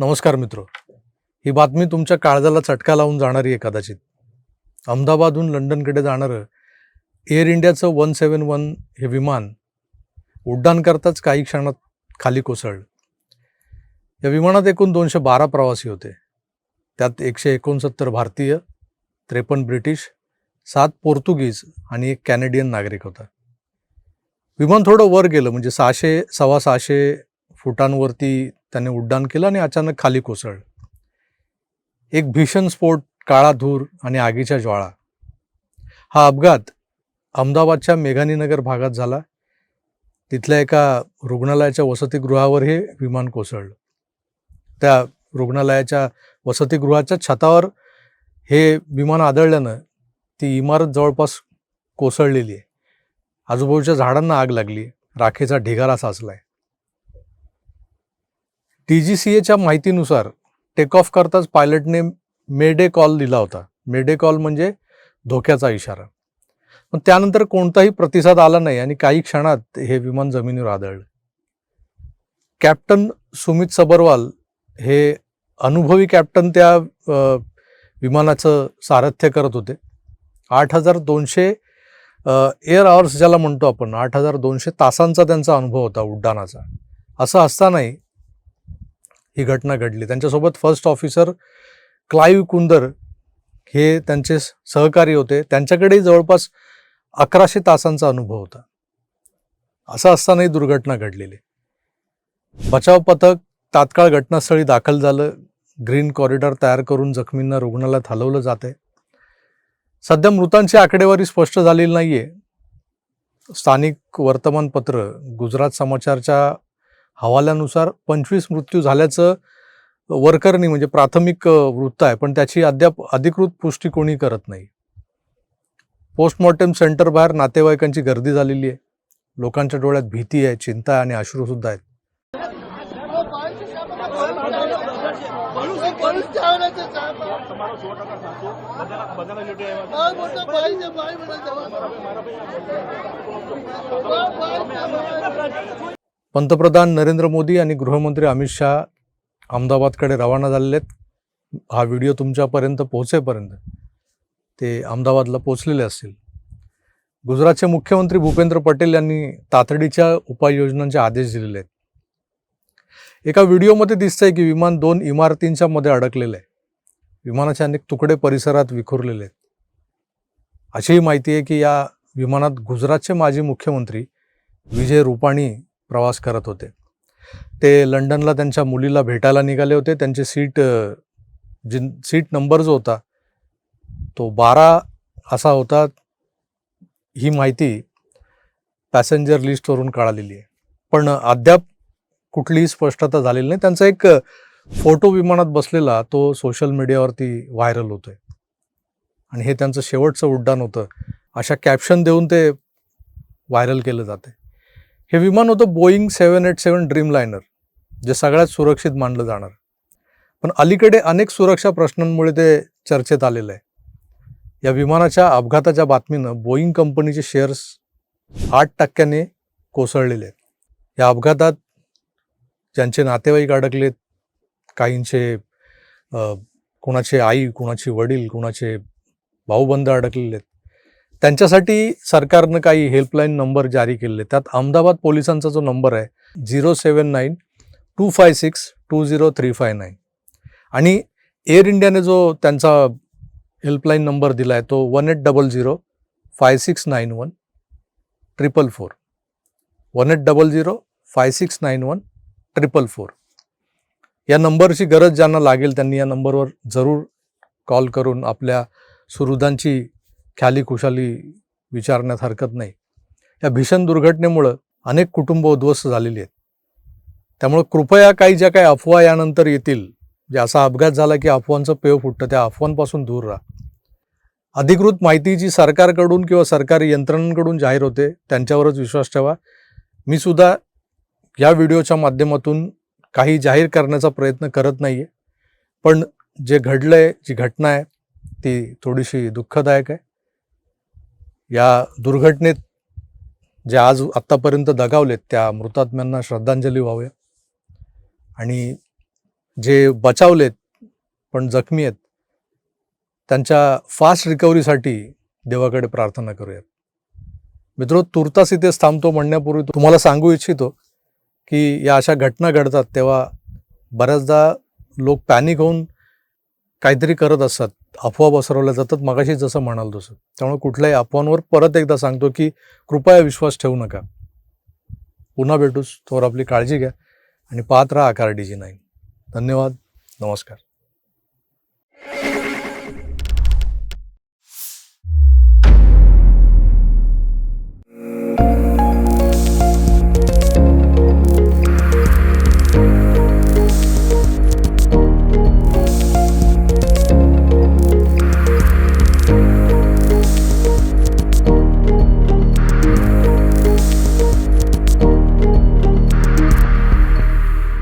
नमस्कार मित्र. ही बातमी तुमच्या काळजाला चटका लावून जाणारी आहे कदाचित अहमदाबादहून लंडनकडे जाणारं एअर इंडियाचं वन सेवन वन हे विमान उड्डाण करताच काही क्षणात खाली कोसळलं. या विमानात एकूण दोनशे बारा प्रवासी होते. त्यात एकशे एकोणसत्तर भारतीय त्रेपन्न ब्रिटिश सात पोर्तुगीज आणि एक कॅनेडियन नागरिक होता. विमान थोडं वर गेलं म्हणजे सहाशे सव्वा सहाशे फुटांवरती त्याने उड्डाण केलं आणि अचानक खाली कोसळलं. एक भीषण स्फोट काळा धूर आणि आगीच्या ज्वाळा. हा अपघात अहमदाबादच्या मेघानीनगर भागात झाला. तिथल्या एका रुग्णालयाच्या वसतिगृहावर हे विमान कोसळलं. त्या रुग्णालयाच्या वसतिगृहाच्या छतावर हे विमान आदळल्यानं ती इमारत जवळपास कोसळलेली आहे. आजूबाजूच्या झाडांना आग लागली राखेचा ढिगारा साचलाय. टी जी सी एच्या माहितीनुसार टेक ऑफ करताच पायलटने मेडे कॉल दिला होता. मेडे कॉल म्हणजे धोक्याचा इशारा. पण त्यानंतर कोणताही प्रतिसाद आला नाही आणि काही क्षणात हे विमान जमिनीवर आदळलं. कॅप्टन सुमित सबरवाल हे अनुभवी कॅप्टन त्या विमानाचं सारथ्य करत होते. आठ हजार दोनशे एअर आवर्स ज्याला म्हणतो आपण आठ हजार दोनशे तासांचा त्यांचा अनुभव होता उड्डाणाचा. असं असतानाही ही घटना घडली. त्यांच्यासोबत फर्स्ट ऑफिसर क्लाईव्ह कुंदर हे त्यांचे सहकारी होते. त्यांच्याकडेही जवळपास अकराशे तासांचा अनुभव होता. असं असतानाही दुर्घटना घडलेली. बचाव पथक तात्काळ घटनास्थळी दाखल झालं. ग्रीन कॉरिडॉर तयार करून जखमींना रुग्णालयात हलवलं जात आहे सध्या मृतांची आकडेवारी स्पष्ट झालेली नाहीये. स्थानिक वर्तमानपत्र गुजरात समाचारच्या हवाल्यानुसार पंचवीस मृत्यू झाल्याचं वर्करनी म्हणजे प्राथमिक वृत्त आहे. पण त्याची अद्याप अधिकृत पुष्टी कोणी करत नाही. पोस्टमॉर्टम सेंटर बाहेर नातेवाईकांची गर्दी झालेली आहे. लोकांच्या डोळ्यात भीती आहे चिंता आहे आणि अश्रू सुद्धा आहेत. पंतप्रधान नरेंद्र मोदी आणि गृहमंत्री अमित शहा अहमदाबादकडे रवाना झालेले आहेत. हा व्हिडिओ तुमच्यापर्यंत पोहोचेपर्यंत ते अहमदाबादला पोहोचलेले असतील. गुजरातचे मुख्यमंत्री भूपेंद्र पटेल यांनी तातडीच्या उपाययोजनांचे आदेश दिलेले आहेत. एका व्हिडिओमध्ये दिसतंय की विमान दोन इमारतींच्या मध्ये अडकलेलं आहे. विमानाचे अनेक तुकडे परिसरात विखुरलेले आहेत. अशीही माहिती आहे की या विमानात गुजरातचे माजी मुख्यमंत्री विजय रुपाणी प्रवास करत होते. ते लंडनला त्यांच्या मुलीला भेटायला निघाले होते. त्यांचे सीट जिन सीट नंबर जो होता तो बारा असा होता. ही माहिती पॅसेंजर लिस्टवरून कळालेली आहे. पण अद्याप कुठलीही स्पष्टता झालेली नाही. त्यांचा एक फोटो विमानात बसलेला तो सोशल मीडियावरती व्हायरल होतोय. आणि हे त्यांचं शेवटचं उड्डाण होतं. अशा कॅप्शन देऊन ते व्हायरल केलं जाते हे विमान होतं Boeing seven eight seven Dreamliner जे सगळ्यात सुरक्षित मानलं जाणार. पण अलीकडे अनेक सुरक्षा प्रश्नांमुळे ते चर्चेत आलेलं आहे. या विमानाच्या अपघाताच्या बातमीनं बोईंग कंपनीचे शेअर्स आठ टक्क्याने कोसळलेले आहेत. या अपघातात ज्यांचे नातेवाईक अडकलेत काहींचे कुणाचे आई कुणाचे वडील कुणाचे भाऊबंद अडकलेले आहेत. त्यांच्यासाठी सरकारनं काही हेल्पलाईन नंबर जारी केलेले त्यात अहमदाबाद पोलिसांचा जो नंबर आहे zero seven nine two five six two zero three five nine आणि एअर इंडियाने जो त्यांचा हेल्पलाईन नंबर दिला आहे तो one eight double zero five six nine one triple four one eight double zero five six nine one triple four या नंबरची गरज ज्यांना लागेल त्यांनी या नंबरवर जरूर कॉल करून आपल्या सुहृदांची ख्याली खुशाली विचारण्यात हरकत नाही. या भीषण दुर्घटनेमुळं अनेक कुटुंब उद्ध्वस्त झालेली आहेत. त्यामुळं कृपया काही ज्या काही अफवा यानंतर येतील जे असा अपघात झाला की अफवांचं पेव फुटतं त्या अफवांपासून दूर राहा. अधिकृत माहिती जी सरकारकडून किंवा सरकारी यंत्रणांकडून जाहीर होते त्यांच्यावरच विश्वास ठेवा. मी सुद्धा या व्हिडिओच्या माध्यमातून काही जाहीर करण्याचा प्रयत्न करत नाही आहे पण जे घडलं आहे जी घटना आहे ती थोडीशी दुःखदायक आहे. या दुर्घटनेत जे आज आत्तापर्यंत दगावलेत त्या मृतात्म्यांना श्रद्धांजली व्हाव्या आणि जे बचावलेत पण जखमी आहेत त्यांच्या फास्ट रिकव्हरीसाठी देवाकडे प्रार्थना करूयात. मित्रो तुर्तास इथेच थांबतो म्हणण्यापूर्वी तुम्हाला सांगू इच्छितो की या अशा घटना घडतात तेव्हा बऱ्याचदा लोक पॅनिक होऊन काहीतरी करत असतात अफवा पसरवल्या जातात मगाशी जसं म्हणाल तसं. त्यामुळे कुठल्याही अफवांवर परत एकदा सांगतो की कृपया विश्वास ठेवू नका. पुन्हा भेटूच तोवर आपली काळजी घ्या आणि पाहत राहा आकार डी जी नाईन. धन्यवाद नमस्कार.